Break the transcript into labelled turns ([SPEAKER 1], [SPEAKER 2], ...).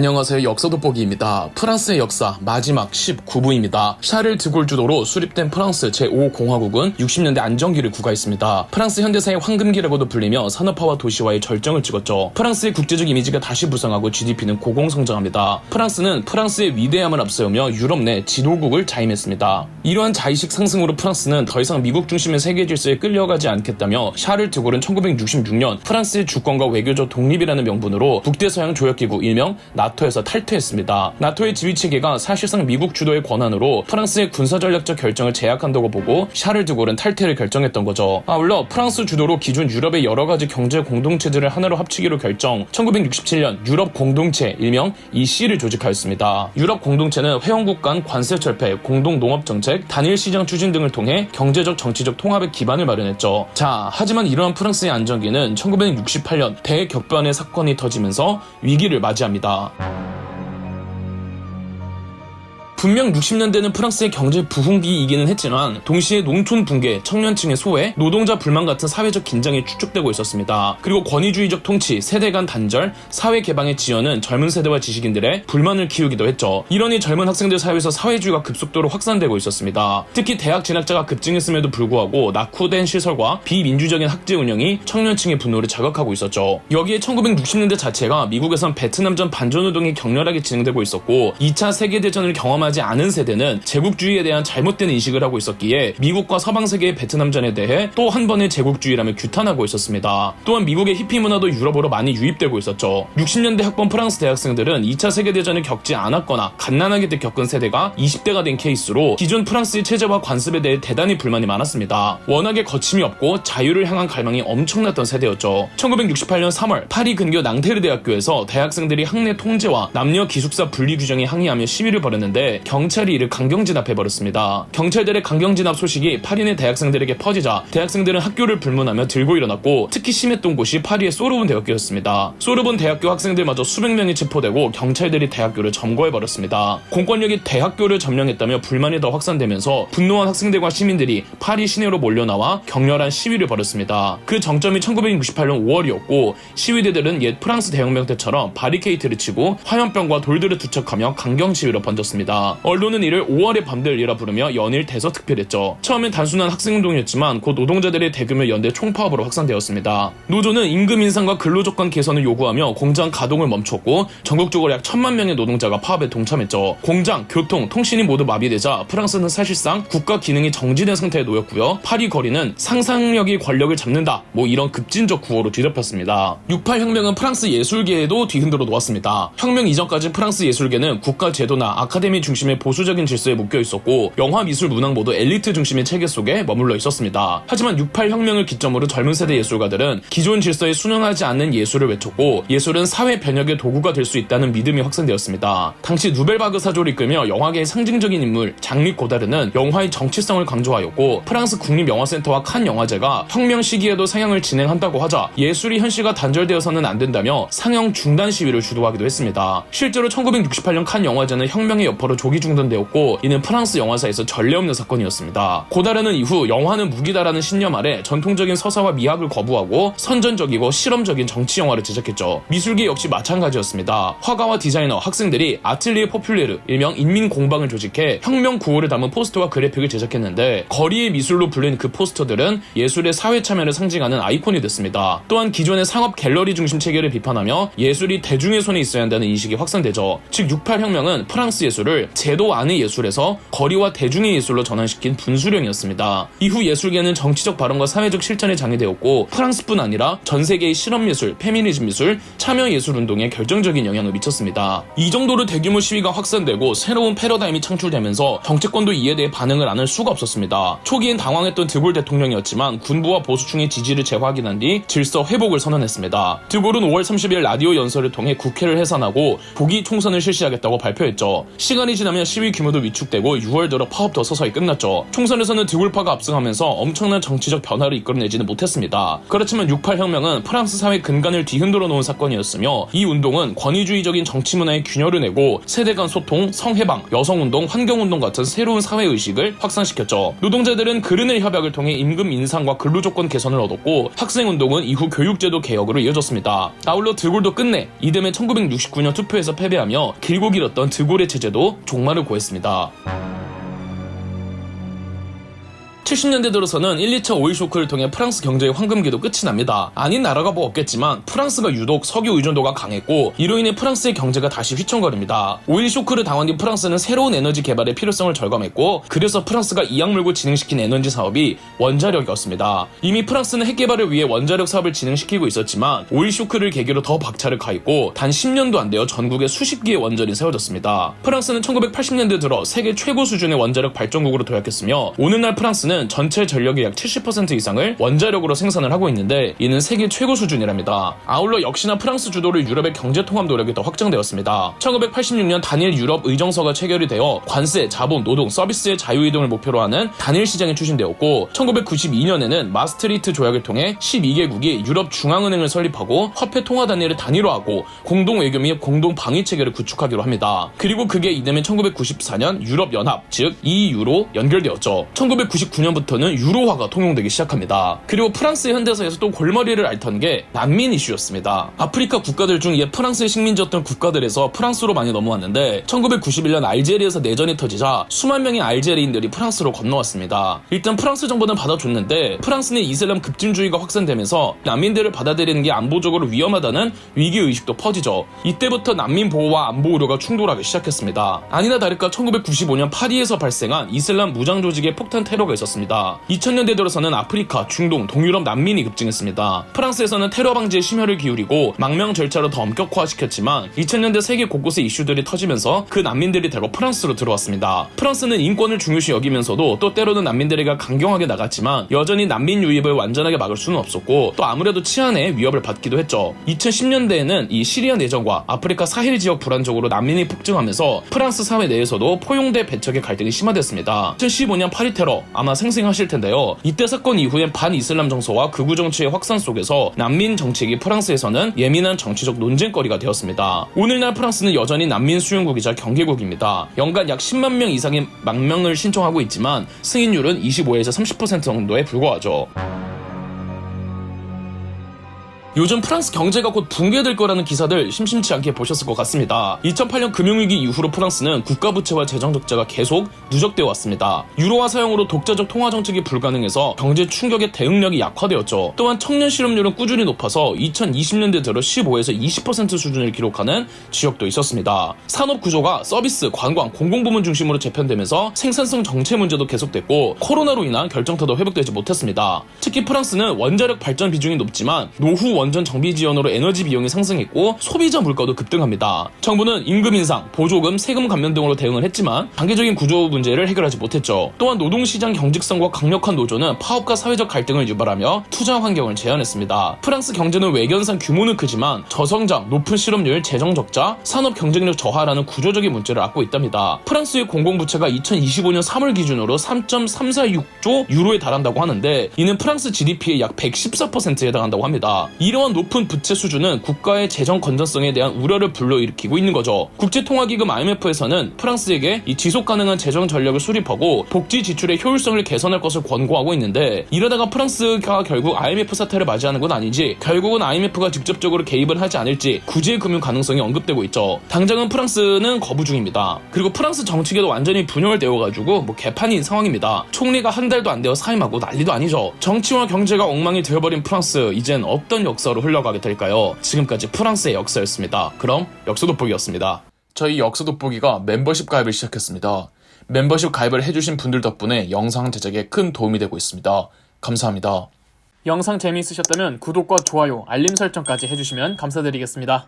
[SPEAKER 1] 안녕하세요. 역사 돋보기입니다. 프랑스의 역사 마지막 19부입니다. 샤를 드골 주도로 수립된 프랑스 제5공화국은 60년대 안정기를 구가했습니다. 프랑스 현대사의 황금기라고도 불리며 산업화와 도시화의 절정을 찍었죠. 프랑스의 국제적 이미지가 다시 부상하고 GDP는 고공성장합니다. 프랑스는 프랑스의 위대함을 앞세우며 유럽 내 지도국을 자임했습니다. 이러한 자의식 상승으로 프랑스는 더 이상 미국 중심의 세계 질서에 끌려가지 않겠다며 샤를 드골은 1966년 프랑스의 주권과 외교적 독립이라는 명분으로 북대서양 조약기구 일명 나토에서 탈퇴했습니다. 나토의 지휘 체계가 사실상 미국 주도의 권한으로 프랑스의 군사 전략적 결정을 제약한다고 보고 샤를 드골은 탈퇴를 결정했던 거죠. 아울러 프랑스 주도로 기존 유럽의 여러 가지 경제 공동체들을 하나로 합치기로 결정 1967년 유럽 공동체 일명 EC를 조직하였습니다. 유럽 공동체는 회원국 간 관세 철폐, 공동 농업 정책, 단일 시장 추진 등을 통해 경제적 정치적 통합의 기반을 마련했죠. 자, 하지만 이러한 프랑스의 안정기는 1968년 대격변의 사건이 터지면서 위기를 맞이합니다. Ciao. 분명 60년대는 프랑스의 경제 부흥기이기는 했지만 동시에 농촌 붕괴, 청년층의 소외, 노동자 불만 같은 사회적 긴장이 축적되고 있었습니다. 그리고 권위주의적 통치, 세대 간 단절, 사회 개방의 지연은 젊은 세대와 지식인들의 불만을 키우기도 했죠. 이러니 젊은 학생들 사이에서 사회주의가 급속도로 확산되고 있었습니다. 특히 대학 진학자가 급증했음에도 불구하고 낙후된 시설과 비민주적인 학제 운영이 청년층의 분노를 자극하고 있었죠. 여기에 1960년대 자체가 미국에선 베트남전 반전운동이 격렬하게 진행되고 있었고 2차 세계대전을 경험 하지 않은 세대는 제국주의에 대한 잘못된 인식을 하고 있었기에 미국과 서방 세계의 베트남전에 대해 또 한 번의 제국주의라며 규탄하고 있었습니다. 또한 미국의 히피 문화도 유럽으로 많이 유입되고 있었죠. 60년대 학번 프랑스 대학생들은 2차 세계대전을 겪지 않았거나 갓난하게 때 겪은 세대가 20대가 된 케이스로 기존 프랑스의 체제와 관습에 대해 대단히 불만이 많았습니다. 워낙에 거침이 없고 자유를 향한 갈망이 엄청났던 세대였죠. 1968년 3월 파리 근교 낭테르 대학교에서 대학생들이 학내 통제와 남녀 기숙사 분리 규정에 항의하며 시위를 벌였는데 경찰이 이를 강경 진압해버렸습니다. 경찰들의 강경 진압 소식이 파리 내 대학생들에게 퍼지자 대학생들은 학교를 불문하며 들고 일어났고 특히 심했던 곳이 파리의 소르본 대학교였습니다. 소르본 대학교 학생들마저 수백 명이 체포되고 경찰들이 대학교를 점거해버렸습니다. 공권력이 대학교를 점령했다며 불만이 더 확산되면서 분노한 학생들과 시민들이 파리 시내로 몰려나와 격렬한 시위를 벌였습니다. 그 정점이 1968년 5월이었고 시위대들은 옛 프랑스 대혁명 때처럼 바리케이트를 치고 화염병과 돌들을 투척하며 강경 시위로 번졌습니다. 언론은 이를 5월의 밤들이라 부르며 연일 대서특필했죠. 처음엔 단순한 학생운동이었지만 곧 노동자들의 대규모 연대 총파업으로 확산되었습니다. 노조는 임금 인상과 근로조건 개선을 요구하며 공장 가동을 멈췄고 전국적으로 약 천만 명의 노동자가 파업에 동참했죠. 공장, 교통, 통신이 모두 마비되자 프랑스는 사실상 국가 기능이 정지된 상태에 놓였고요. 파리 거리는 상상력이 권력을 잡는다. 뭐 이런 급진적 구호로 뒤덮였습니다. 68 혁명은 프랑스 예술계에도 뒤흔들어 놓았습니다. 혁명 이전까지 프랑스 예술계는 국가 제도나 아카데미 중심 의 보수적인 질서에 묶여 있었고 영화, 미술, 문학 모두 엘리트 중심의 체계 속에 머물러 있었습니다. 하지만 68 혁명을 기점으로 젊은 세대 예술가들은 기존 질서에 순응하지 않는 예술을 외쳤고 예술은 사회 변혁의 도구가 될 수 있다는 믿음이 확산되었습니다. 당시 누벨바그 사조를 이끌며 영화계의 상징적인 인물 장리 고다르는 영화의 정치성을 강조하였고 프랑스 국립영화센터와 칸 영화제가 혁명 시기에도 상영을 진행한다고 하자 예술이 현실과 단절되어서는 안 된다며 상영 중단 시위를 주도하기도 했습니다. 실제로 1968년 칸 영화제는 혁명의 여파로 조기 중단되었고 이는 프랑스 영화사에서 전례 없는 사건이었습니다. 고다르는 이후 영화는 무기다라는 신념 아래 전통적인 서사와 미학을 거부하고 선전적이고 실험적인 정치 영화를 제작했죠. 미술계 역시 마찬가지였습니다. 화가와 디자이너, 학생들이 아틀리에 포퓰레르 일명 인민 공방을 조직해 혁명 구호를 담은 포스터와 그래픽을 제작했는데 거리의 미술로 불린 그 포스터들은 예술의 사회 참여를 상징하는 아이콘이 됐습니다. 또한 기존의 상업 갤러리 중심 체계를 비판하며 예술이 대중의 손에 있어야 한다는 인식이 확산되죠. 즉 68혁명은 프랑스 예술을 제도 안의 예술에서 거리와 대중의 예술로 전환시킨 분수령이었습니다. 이후 예술계는 정치적 발언과 사회적 실천에 장애되었고 프랑스뿐 아니라 전 세계의 실험 예술, 페미니즘 미술, 참여 예술 운동에 결정적인 영향을 미쳤습니다. 이 정도로 대규모 시위가 확산되고 새로운 패러다임이 창출되면서 정치권도 이에 대해 반응을 안 할 수가 없었습니다. 초기엔 당황했던 드골 대통령이었지만 군부와 보수층의 지지를 재확인한 뒤 질서 회복을 선언했습니다. 드골은 5월 30일 라디오 연설을 통해 국회를 해산하고 조기 총선을 실시하겠다고 발표했죠. 시간이 지나면 시위 규모도 위축되고 6월 들어 파업도 서서히 끝났죠. 총선에서는 드골파가 압승하면서 엄청난 정치적 변화를 이끌어내지는 못했습니다. 그렇지만 68혁명은 프랑스 사회 근간을 뒤흔들어 놓은 사건이었으며 이 운동은 권위주의적인 정치 문화에 균열을 내고 세대 간 소통, 성해방, 여성운동, 환경운동 같은 새로운 사회의식을 확산시켰죠. 노동자들은 그르넬 협약을 통해 임금 인상과 근로조건 개선을 얻었고 학생운동은 이후 교육제도 개혁으로 이어졌습니다. 아울러 드골도 끝내 이듬해 1969년 투표에서 패배하며 길고 길었던 드골의 체제도 종말을 고했습니다. 70년대 들어서는 1, 2차 오일 쇼크를 통해 프랑스 경제의 황금기도 끝이 납니다. 아닌 나라가 뭐 없겠지만 프랑스가 유독 석유 의존도가 강했고 이로 인해 프랑스의 경제가 다시 휘청거립니다. 오일 쇼크를 당한 뒤 프랑스는 새로운 에너지 개발의 필요성을 절감했고 그래서 프랑스가 이악 물고 진행시킨 에너지 사업이 원자력이었습니다. 이미 프랑스는 핵 개발을 위해 원자력 사업을 진행시키고 있었지만 오일 쇼크를 계기로 더 박차를 가했고 단 10년도 안 되어 전국에 수십 개의 원전이 세워졌습니다. 프랑스는 1980년대 들어 세계 최고 수준의 원자력 발전국으로 도약했으며 오늘날 프랑스는 전체 전력의 약 70% 이상을 원자력으로 생산을 하고 있는데 이는 세계 최고 수준이랍니다. 아울러 역시나 프랑스 주도로 유럽의 경제 통합 노력이 더 확장되었습니다. 1986년 단일 유럽 의정서가 체결이 되어 관세, 자본, 노동, 서비스의 자유 이동을 목표로 하는 단일 시장이 추진되었고 1992년에는 마스트리트 조약을 통해 12개국이 유럽 중앙은행을 설립하고 화폐 통화 단위를 단위로하고 공동 외교 및 공동 방위 체계를 구축하기로 합니다. 그리고 그게 이듬해 1994년 유럽 연합 즉 EU로 연결되었죠. 1999년 부터는 유로화가 통용되기 시작합니다. 그리고 프랑스 현대사에서 또 골머리를 앓던 게 난민 이슈였습니다. 아프리카 국가들 중 옛 프랑스의 식민지였던 국가들에서 프랑스로 많이 넘어왔는데 1991년 알제리에서 내전이 터지자 수만 명의 알제리인들이 프랑스로 건너왔습니다. 일단 프랑스 정부는 받아줬는데 프랑스는 이슬람 급진주의가 확산되면서 난민들을 받아들이는 게 안보적으로 위험하다는 위기의식도 퍼지죠. 이때부터 난민 보호와 안보 우려가 충돌하기 시작했습니다. 아니나 다를까 1995년 파리에서 발생한 이슬람 무장 조직의 폭탄 테러가 있었습니다. 2000년대 들어서는 아프리카, 중동, 동유럽 난민이 급증했습니다. 프랑스에서는 테러 방지에 심혈을 기울이고 망명 절차를 더 엄격화시켰지만 2000년대 세계 곳곳의 이슈들이 터지면서 그 난민들이 대거 프랑스로 들어왔습니다. 프랑스는 인권을 중요시 여기면서도 또 때로는 난민들에게 강경하게 나갔지만 여전히 난민 유입을 완전하게 막을 수는 없었고 또 아무래도 치안에 위협을 받기도 했죠. 2010년대에는 이 시리아 내전과 아프리카 사헬 지역 불안 적으로 난민이 폭증하면서 프랑스 사회 내에서도 포용대 배척의 갈등이 심화됐습니다. 2015년 파리 테러 아마 생 생하실 텐데요. 이때 사건 이후엔 반이슬람 정서와 극우 정치의 확산 속에서 난민 정책이 프랑스에서는 예민한 정치적 논쟁거리가 되었습니다. 오늘날 프랑스는 여전히 난민 수용국이자 경계국입니다. 연간 약 10만 명 이상의 망명을 신청하고 있지만 승인율은 25에서 30% 정도에 불과하죠. 요즘 프랑스 경제가 곧 붕괴될 거라는 기사들 심심치 않게 보셨을 것 같습니다. 2008년 금융위기 이후로 프랑스는 국가 부채와 재정 적자가 계속 누적되어 왔습니다. 유로화 사용으로 독자적 통화 정책이 불가능해서 경제 충격의 대응력이 약화되었죠. 또한 청년 실업률은 꾸준히 높아서 2020년대 들어 15에서 20% 수준을 기록하는 지역도 있었습니다. 산업 구조가 서비스, 관광, 공공부문 중심으로 재편되면서 생산성 정체 문제도 계속됐고 코로나로 인한 결정타도 회복되지 못했습니다. 특히 프랑스는 원자력 발전 비중이 높지만 노후 원전 정비 지원으로 에너지 비용이 상승했고 소비자 물가도 급등합니다. 정부는 임금 인상, 보조금, 세금 감면 등으로 대응을 했지만 단계적인 구조 문제를 해결하지 못했죠. 또한 노동시장 경직성과 강력한 노조는 파업과 사회적 갈등을 유발하며 투자 환경을 제한했습니다. 프랑스 경제는 외견상 규모는 크지만 저성장, 높은 실업률, 재정 적자, 산업 경쟁력 저하라는 구조적인 문제를 안고 있답니다. 프랑스의 공공부채가 2025년 3월 기준으로 3.346조 유로에 달한다고 하는데 이는 프랑스 GDP의 약 114%에 해당한다고 합니다. 이 러한 높은 부채 수준은 국가의 재정 건전성에 대한 우려를 불러일으키고 있는 거죠. 국제통화기금 IMF에서는 프랑스에게 이 지속 가능한 재정 전략을 수립하고 복지 지출의 효율성을 개선할 것을 권고하고 있는데 이러다가 프랑스가 결국 IMF 사태를 맞이하는 건 아닌지 결국은 IMF가 직접적으로 개입을 하지 않을지 구제 금융 가능성이 언급되고 있죠. 당장은 프랑스는 거부 중입니다. 그리고 프랑스 정치계도 완전히 분열되어 가지고 뭐 개판인 상황입니다. 총리가 한 달도 안 되어 사임하고 난리도 아니죠. 정치와 경제가 엉망이 되어버린 프랑스 이젠 어떤 역사로 흘러가게 될까요? 지금까지 프랑스의 역사였습니다. 그럼 역사 돋보기였습니다. 저희 역사 돋보기가 멤버십 가입을 시작했습니다. 멤버십 가입을 해주신 분들 덕분에 영상 제작에 큰 도움이 되고 있습니다. 감사합니다.
[SPEAKER 2] 영상 재미있으셨다면 구독과 좋아요, 알림 설정까지 해주시면 감사드리겠습니다.